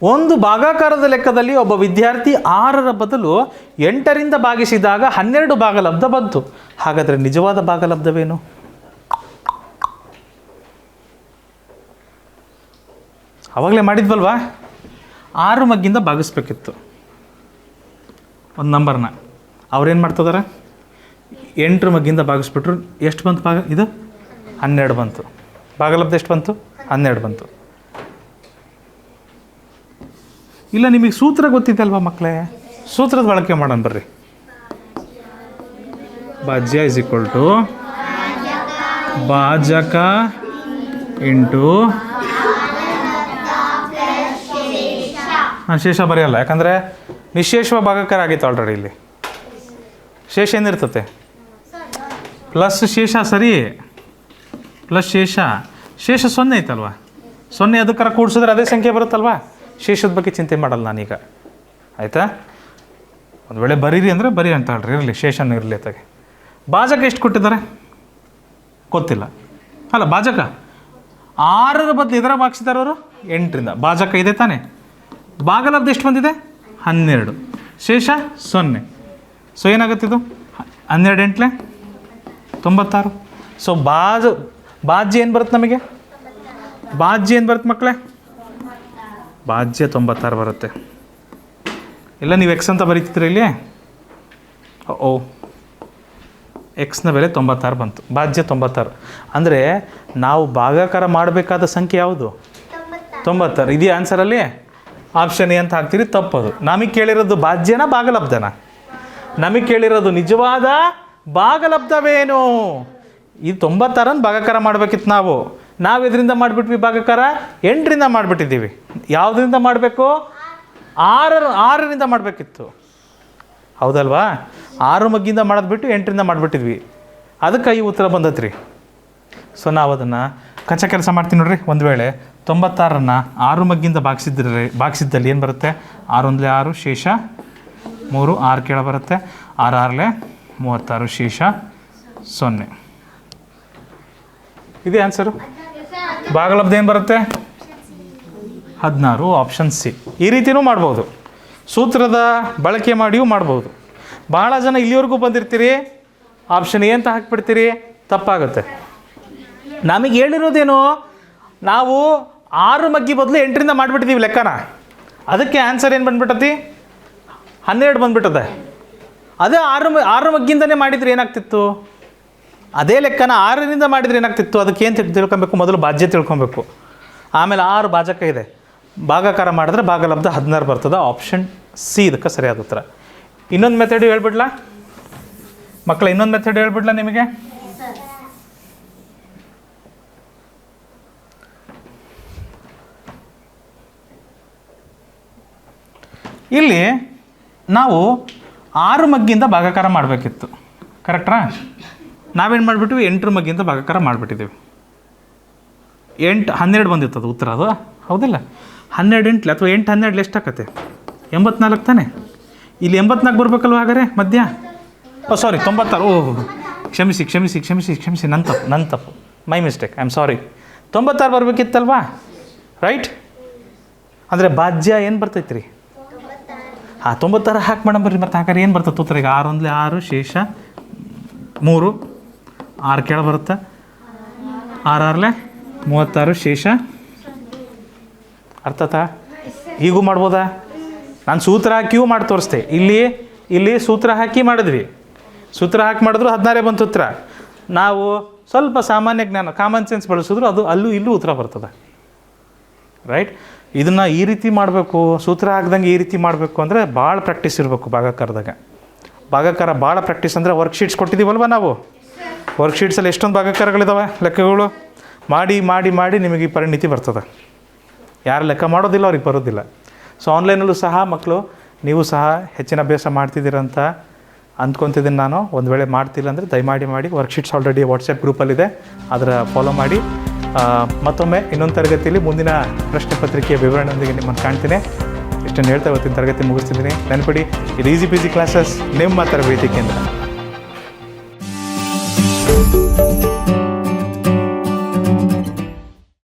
ಒಂದು ಭಾಗಾಕಾರದ ಲೆಕ್ಕದಲ್ಲಿ ಒಬ್ಬ ವಿದ್ಯಾರ್ಥಿ ಆರರ ಬದಲು ಎಂಟರಿಂದ ಭಾಗಿಸಿದಾಗ ಹನ್ನೆರಡು ಭಾಗಲಬ್ಧ ಬಂತು. ಹಾಗಾದರೆ ನಿಜವಾದ ಭಾಗಲಬ್ಧವೇನು? ಅವಾಗಲೇ ಮಾಡಿದ್ವಲ್ವಾ? ಆರು ಮಗ್ಗಿಂದ ಭಾಗಿಸ್ಬೇಕಿತ್ತು. ಒಂದು ನಂಬರ್ನ. ಅವ್ರೇನು ಮಾಡ್ತಿದಾರೆ? ಎಂಟು ಮಗ್ಗಿಂದ ಭಾಗಿಸ್ಬಿಟ್ರು. ಎಷ್ಟು ಬಂತು ಭಾಗ? ಇದು? ಹನ್ನೆರಡು ಬಂತು. ಭಾಗಲಬ್ಧ ಎಷ್ಟು ಬಂತು? ಹನ್ನೆರಡು ಬಂತು. ಇಲ್ಲ, ನಿಮಗೆ ಸೂತ್ರ ಗೊತ್ತಿದ್ದಲ್ವಾ ಮಕ್ಕಳೇ ಸೂತ್ರದ ಬಳಕೆ ಮಾಡೋಣ ಬರ್ರಿ. ಭಾಜ್ಯ ಇಸ್ ಈಕ್ವಲ್ ಟು ಭಾಜಕ ಇಂಟು ಹಾಂ ಶೇಷ ಬರೆಯಲ್ಲ, ಯಾಕಂದರೆ ನಿಶೇಷವ ಭಾಗಕರ ಆಗಿತ್ತು ಆಲ್ರೆಡಿ ಇಲ್ಲಿ. ಶೇಷ ಏನಿರ್ತತೆ? ಪ್ಲಸ್ ಶೇಷ ಸರಿ? ಪ್ಲಸ್ ಶೇಷ. ಶೇಷ ಸೊನ್ನೆ ಐತಲ್ವ? ಸೊನ್ನೆ ಅದಕ್ಕರ ಕೂಡಿಸಿದ್ರೆ ಅದೇ ಸಂಖ್ಯೆ ಬರುತ್ತಲ್ವಾ? ಶೇಷದ ಬಗ್ಗೆ ಚಿಂತೆ ಮಾಡಲ್ಲ ನಾನೀಗ. ಆಯಿತಾ? ಒಂದು ವೇಳೆ ಬರೀರಿ ಅಂದರೆ ಬರೀ ಅಂತ ಹೇಳ್ರಿ, ಇರಲಿ, ಶೇಷನ ಇರಲಿ ಅತ್ತಾಗೆ ಭಾಜಕ ಎಷ್ಟು ಕೊಟ್ಟಿದ್ದಾರೆ? ಗೊತ್ತಿಲ್ಲ. ಅಲ್ಲ, ಭಾಜಕ? ಆರರ ಬದಲು ಇದರ ಭಾಗಿಸಿದ್ದಾರೆ ಅವರು? ಎಂಟರಿಂದ. ಭಾಜಕ ಇದೆ ತಾನೇ? ಭಾಗಲಬ್ಧ ಎಷ್ಟು ಬಂದಿದೆ? ಹನ್ನೆರಡು. ಶೇಷ? ಸೊನ್ನೆ. ಸೊ ಏನಾಗುತ್ತಿದು ಹ- ಹನ್ನೆರಡು ಎಂಟ್ಲೆ? ತೊಂಬತ್ತಾರು. ಸೊ ಬಾಜ್, ಬಾಜ್ಯ ಏನು ಬರುತ್ತೆ ನಮಗೆ? ಬಾಜ್ಯ ಏನು ಬರುತ್ತೆ ಮಕ್ಕಳೇ? ಬಾಜ್ಯ ತೊಂಬತ್ತಾರು ಬರುತ್ತೆ. ಇಲ್ಲ, ನೀವು ಎಕ್ಸ್ ಅಂತ ಬರೀತಿದ್ರಿ ಇಲ್ಲಿ? ಓ ಎಕ್ಸ್ನ ಬೆಲೆ ತೊಂಬತ್ತಾರು ಬಂತು. ಬಾಜ್ಯ ತೊಂಬತ್ತಾರು. ಅಂದರೆ, ನಾವು ಭಾಗಾಕಾರ ಮಾಡಬೇಕಾದ ಸಂಖ್ಯೆ ಯಾವುದು? ತೊಂಬತ್ತಾರು. ಇದೆಯಾ ಆನ್ಸರಲ್ಲಿ ಆಪ್ಷನ್ ಎ ಅಂತ ಹಾಕ್ತೀರಿ, ತಪ್ಪದು. ನಮಗೆ ಕೇಳಿರೋದು ಭಾಜ್ಯನ ಭಾಗಲಬ್ಧನ. ನಮಗೆ ಕೇಳಿರೋದು ನಿಜವಾದ ಭಾಗಲಬ್ಧವೇನು? ಇದು ತೊಂಬತ್ತಾರನ್ನು ಭಾಗಕಾರ ಮಾಡಬೇಕಿತ್ತು ನಾವು. ನಾವು ಇದರಿಂದ ಮಾಡಿಬಿಟ್ವಿ ಭಾಗಕಾರ? ಎಂಟರಿಂದ ಮಾಡಿಬಿಟ್ಟಿದ್ದೀವಿ. ಯಾವುದರಿಂದ ಮಾಡಬೇಕು? ಆರರ, ಆರರಿಂದ ಮಾಡಬೇಕಿತ್ತು. ಹೌದಲ್ವಾ? ಆರು ಮಗ್ಗಿಂದ ಮಾಡೋದು ಬಿಟ್ಟು ಎಂಟರಿಂದ ಮಾಡಿಬಿಟ್ಟಿದ್ವಿ. ಅದಕ್ಕೆ ಈ ಉತ್ತರ ಬಂದತ್ರಿ ಸೊ ನಾವು ಅದನ್ನು ಕಚ್ಚಾ ಕೆಲಸ ಮಾಡ್ತೀನಿ ನೋಡ್ರಿ, ಒಂದು ವೇಳೆ. ತೊಂಬತ್ತಾರನ್ನು ಆರು ಮಗ್ಗಿಂದ ಭಾಗಿಸಿದ್ರೆ ಭಾಗಿಸಿದ್ದಲ್ಲಿ ಏನು ಬರುತ್ತೆ? ಆರು ಒಂದಲೇ ಆರು ಶೇಷ, ಮೂರು ಆರು ಕೇಳ ಬರುತ್ತೆ. ಆರು ಆರಲೆ ಮೂವತ್ತಾರು ಶೇಷ, ಸೊನ್ನೆ. ಇದೇ ಆನ್ಸರು ಭಾಗಲಬ್ಧ ಏನು ಬರುತ್ತೆ? ಹದಿನಾರು ಆಪ್ಷನ್ ಸಿ ಈ ರೀತಿಯೂ ಮಾಡ್ಬೋದು. ಸೂತ್ರದ ಬಳಕೆ ಮಾಡಿಯೂ ಮಾಡ್ಬೋದು. ಭಾಳ ಜನ ಇಲ್ಲಿವರೆಗೂ ಬಂದಿರ್ತೀರಿ. ಆಪ್ಷನ್ ಎ ಅಂತ ಹಾಕ್ಬಿಡ್ತೀರಿ. ತಪ್ಪಾಗುತ್ತೆ. ನಮಗೆ ಹೇಳಿರೋದೇನು? ನಾವು ಆರು ಮಗ್ಗಿ ಬದಲು ಎಂಟರಿಂದ ಮಾಡಿಬಿಟ್ಟಿದ್ದೀವಿ ಲೆಕ್ಕನ. ಅದಕ್ಕೆ ಆನ್ಸರ್ ಏನು ಬಂದ್ಬಿಟ್ಟತಿ? ಹನ್ನೆರಡು ಬಂದ್ಬಿಟ್ಟದೆ. ಅದೇ ಆರು ಆರು ಮಗ್ಗಿಂದನೇ ಮಾಡಿದರೆ ಏನಾಗ್ತಿತ್ತು? ಅದೇ ಲೆಕ್ಕನ ಆರರಿಂದ ಮಾಡಿದರೆ ಏನಾಗ್ತಿತ್ತು? ಅದಕ್ಕೆ ಏನು ತಿಳ್ಕೊಬೇಕು? ಮೊದಲು ಬಾಜ್ಯ ತಿಳ್ಕೊಬೇಕು. ಆಮೇಲೆ ಆರು ಭಾಜಕ ಇದೆ. ಭಾಗಾಕಾರ ಮಾಡಿದ್ರೆ ಭಾಗಲಬ್ಧ ಹದಿನಾರು ಬರ್ತದೆ. ಆಪ್ಷನ್ ಸಿ ಇದಕ್ಕೆ ಸರಿಯಾದ ಉತ್ತರ. ಇನ್ನೊಂದು ಮೆಥಡ್ ಹೇಳ್ಬಿಡ್ಲಾ? ಮಕ್ಕಳ ಇನ್ನೊಂದು ಮೆಥಡ್ ಹೇಳ್ಬಿಡ್ಲಾ ನಿಮಗೆ? ಇಲ್ಲಿ ನಾವು ಆರು ಮಗ್ಗಿಂದ ಭಾಗಾಕಾರ ಮಾಡಬೇಕಿತ್ತು. ಕರೆಕ್ಟ್ರಾ ನಾವೇನು ಮಾಡಿಬಿಟ್ವಿ? ಎಂಟರ ಮಗ್ಗಿಂದ ಭಾಗಾಕಾರ ಮಾಡಿಬಿಟ್ಟಿದ್ದೀವಿ ಎಂಟು, ಹನ್ನೆರಡು ಬಂದಿತ್ತು ಅದು ಉತ್ತರ ಅದು. ಹೌದಿಲ್ಲ? ಹನ್ನೆರಡು ಎಂಟ್ಲೆ ಅಥವಾ ಎಂಟು ಹನ್ನೆರಡು ಎಷ್ಟಾಕತ್ತೆ? ಎಂಬತ್ನಾಲ್ಕು ತಾನೆ? ಇಲ್ಲಿ ಎಂಬತ್ನಾಲ್ಕು ಬರ್ಬೇಕಲ್ವ ಹಾಗಾದ್ರೆ ಮಧ್ಯ? ಓ ಸಾರಿ ತೊಂಬತ್ತಾರು. ಓ ಕ್ಷಮಿಸಿ ಕ್ಷಮಿಸಿ ಕ್ಷಮಿಸಿ ಕ್ಷಮಿಸಿ. ನನ್ನ ತಪ್ಪು ನನ್ನ ತಪ್ಪು. My mistake I am sorry ತೊಂಬತ್ತಾರು ಬರಬೇಕಿತ್ತಲ್ವಾ? ರೈಟ್ ಅಂದರೆ ಬಾಜ್ಯ ಏನು ಬರ್ತೈತೆ ಹಾಂ ತೊಂಬತ್ತಾರ ಹಾಕಿ ಮೇಡಮ್ ಬರ್ರಿ ಮತ್ತೆ ಹಾಕಾರೆ ಏನು ಬರ್ತದೆ ಉತ್ತರ ಈಗ? ಆರು ಒಂದ್ಲೆ ಆರು, ಶೇಷ, ಮೂರು, ಆರು ಕೆಳ ಬರುತ್ತೆ. ಆರು ಆರ್ಲೆ, ಮೂವತ್ತಾರು, ಶೇಷ. ಅರ್ಥತಾ ಹೀಗೂ ಮಾಡ್ಬೋದಾ? ನಾನು ಸೂತ್ರ ಹಾಕಿಯೂ ಮಾಡಿ ತೋರಿಸ್ತೆ. ಇಲ್ಲಿ ಇಲ್ಲಿ ಸೂತ್ರ ಹಾಕಿ ಮಾಡಿದ್ವಿ. ಸೂತ್ರ ಹಾಕಿ ಮಾಡಿದ್ರು ಹದಿನಾರೇ ಬಂತು ಉತ್ತರ. ನಾವು ಸ್ವಲ್ಪ ಸಾಮಾನ್ಯ ಜ್ಞಾನ ಕಾಮನ್ ಸೆನ್ಸ್ ಬಳಸಿದ್ರು ಅದು ಅಲ್ಲೂ ಇಲ್ಲೂ ಉತ್ತರ ಬರ್ತದೆ. ರೈಟ್ ಇದನ್ನು ಈ ರೀತಿ ಮಾಡಬೇಕು, ಸೂತ್ರ ಹಾಕ್ದಂಗೆ ಈ ರೀತಿ ಮಾಡಬೇಕು ಅಂದರೆ ಭಾಳ ಪ್ರಾಕ್ಟೀಸ್ ಇರಬೇಕು ಭಾಗಕಾರದಾಗ. ಭಾಗಾಕಾರ ಭಾಳ ಪ್ರಾಕ್ಟೀಸ್ ಅಂದರೆ ವರ್ಕ್ಶೀಟ್ಸ್ ಕೊಟ್ಟಿದ್ದೀವಲ್ವ ನಾವು? ವರ್ಕ್ಶೀಟ್ಸಲ್ಲಿ ಎಷ್ಟೊಂದು ಭಾಗಾಕಾರಗಳಿದ್ದಾವೆ ಲೆಕ್ಕಗಳು? ಮಾಡಿ ಮಾಡಿ ಮಾಡಿ ನಿಮಗೆ ಪರಿಣಿತಿ ಬರ್ತದೆ. ಯಾರು ಲೆಕ್ಕ ಮಾಡೋದಿಲ್ಲ, ಅವ್ರಿಗೆ ಬರೋದಿಲ್ಲ. ಸೊ ಆನ್ಲೈನಲ್ಲೂ ಸಹ ಮಕ್ಕಳು ನೀವು ಸಹ ಹೆಚ್ಚಿನ ಅಭ್ಯಾಸ ಮಾಡ್ತಿದ್ದೀರಂತ ಅಂದ್ಕೊತಿದ್ದೀನಿ ನಾನು. ಒಂದು ವೇಳೆ ಮಾಡ್ತಿಲ್ಲ ಅಂದರೆ ದಯಮಾಡಿ ಮಾಡಿ ವರ್ಕ್ಶೀಟ್ಸ್ ಆಲ್ರೆಡಿ ವಾಟ್ಸಪ್ ಗ್ರೂಪಲ್ಲಿದೆ ಅದರ ಫಾಲೋ ಮಾಡಿ. ಮತ್ತೊಮ್ಮೆ ಇನ್ನೊಂದು ತರಗತಿಯಲ್ಲಿ ಮುಂದಿನ ಪ್ರಶ್ನೆ ಪತ್ರಿಕೆಯ ವಿವರಣೆಯೊಂದಿಗೆ ನಿಮ್ಮನ್ನು ಕಾಣ್ತೀನಿ. ಇಷ್ಟನ್ನು ಹೇಳ್ತಾ ಇವತ್ತಿನ ತರಗತಿ ಮುಗಿಸ್ತಿದ್ದೀನಿ. ನೆನಪಿಡಿ, ಇದು ಈಸಿ ಪಿ ಜಿ ಕ್ಲಾಸಸ್ ನಿಮ್ಮ ತರಬೇತಿ ಕೇಂದ್ರ